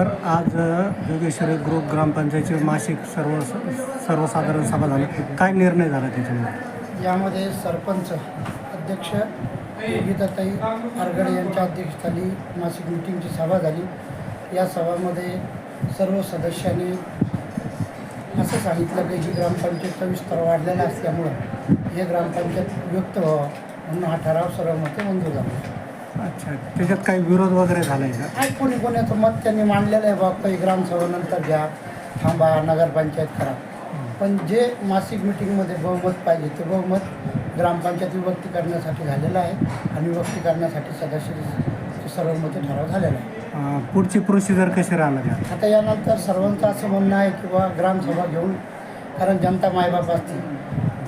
Sir आज Yogeshwari Jogeshwari group ग्रामपंचायतची मासिक सर्व सर्वसाधारण सभा झाली. काय निर्णय झाला त्याच्यामध्ये? यामध्ये सरपंच अध्यक्ष विविधताई आरगडे यांच्या अध्यक्षस्थानी मासिक मिटिंगची सभा झाली. या सभामध्ये सर्व सदस्यांनी असं सांगितलं की ही ग्रामपंचायतचा विस्तार वाढलेला असल्यामुळं हे ग्रामपंचायत व्यक्त व्हावा म्हणून हा ठराव सर्वांमध्ये मंजूर झाला. अच्छा त्याच्यात काही विरोध वगैरे झाला आहे का? काय कोणी कोणाचं मत त्यांनी मांडलेलं आहे बाबा काही ग्रामसभा नंतर घ्या थांबा नगरपंचायत करा. पण जे मासिक मिटिंगमध्ये बहुमत पाहिजे ते बहुमत ग्रामपंचायत विभक्ती करण्यासाठी झालेलं आहे आणि विभक्ती करण्यासाठी सदस्य सर्वमते ठराव झालेला आहे अ, पुढची प्रोसिजर कशी राहणार आहे आता यानंतर सर्वांचं असं म्हणणं आहे की बा ग्रामसभा घेऊन कारण जनता मायबाप असते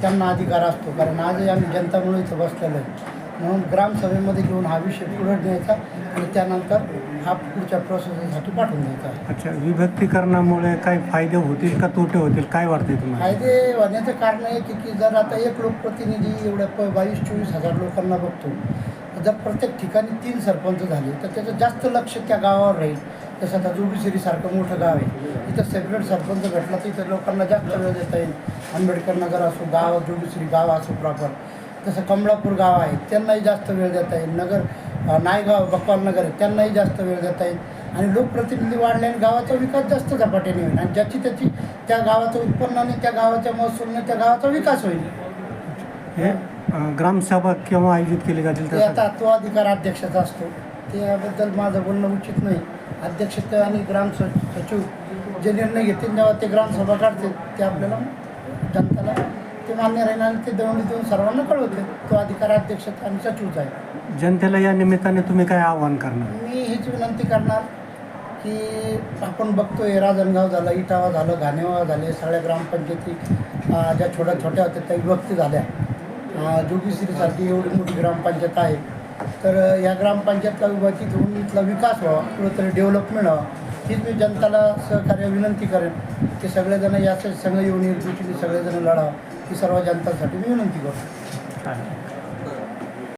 त्यांना अधिकार असतो. कारण आजही आम्ही जनतामुळे इथं बसलेलो आहे. म्हणून ग्रामसभेमध्ये घेऊन हा विषय पुढे न्यायचा आणि त्यानंतर हा पुढच्या प्रोसेससाठी पाठवून द्यायचा. अच्छा विभक्तीकरणामुळे काही फायदे होतील का तोटे होतील? काय वाटते तुम्हाला? फायदे होण्याचं कारण आहे की की जर आता एक लोकप्रतिनिधी एवढ्या प बावीस चोवीस हजार लोकांना बघतो जर प्रत्येक ठिकाणी तीन सरपंच झाले तर त्याचं जास्त लक्ष त्या गावावर राहील. जसं आता जोगीशिरीसारखं मोठं गाव आहे इथं सेपरेट सरपंच भेटला तर इथं लोकांना जास्त वेळ देता येईल. आंबेडकर नगर असो गाव जोगीश्री गाव असो प्रॉपर तसं कमळापूर गाव आहे त्यांनाही जास्त वेळ देता येईल. नगर नायगाव बकवाल नगर आहे त्यांनाही जास्त वेळ देता येईल. आणि लोकप्रतिनिधी वाढल्याने गावाचा विकास जास्त झपाट्याने होईल. आणि ज्याची त्याची त्या गावाचं उत्पन्नाने त्या गावाच्या महसूलने त्या गावाचा विकास होईल. हे ग्रामसभा केव्हा आयोजित केली जातील ते आता तो अधिकार अध्यक्षाचा असतो. त्याबद्दल माझं बोलणं उचित नाही. अध्यक्ष आणि ग्राम सचिव जे निर्णय घेतील तेव्हा ते ग्रामसभा काढतील ते आपल्याला जनताला ते मान्य राहील ते दवंडी देऊन सर्वांना कळवते. तो अधिकार अध्यक्ष आणि सचिवचा आहे. जनतेला या निमित्ताने तुम्ही काय आवाहन करणार? मी हीच विनंती करणार की आपण बघतोय राजनगाव झालं इटावा झालं घाणेवा झाले सगळ्या ग्रामपंचायती ज्या छोट्या छोट्या होत्या त्या विभक्ती झाल्या. जोगीश्रीसारखी एवढी मोठी ग्रामपंचायत आहे. तर या ग्रामपंचायतला विभक्तीत होऊन इथला विकास व्हावा कुठंतरी डेव्हलपमेंट व्हावा हीच मी जनताला सहकार्य विनंती करेन. की सगळेजण याच्या संघ येऊन एकजुटीने सगळेजण लढावं. ही सर्व जनतासाठी मी विनंती करतो.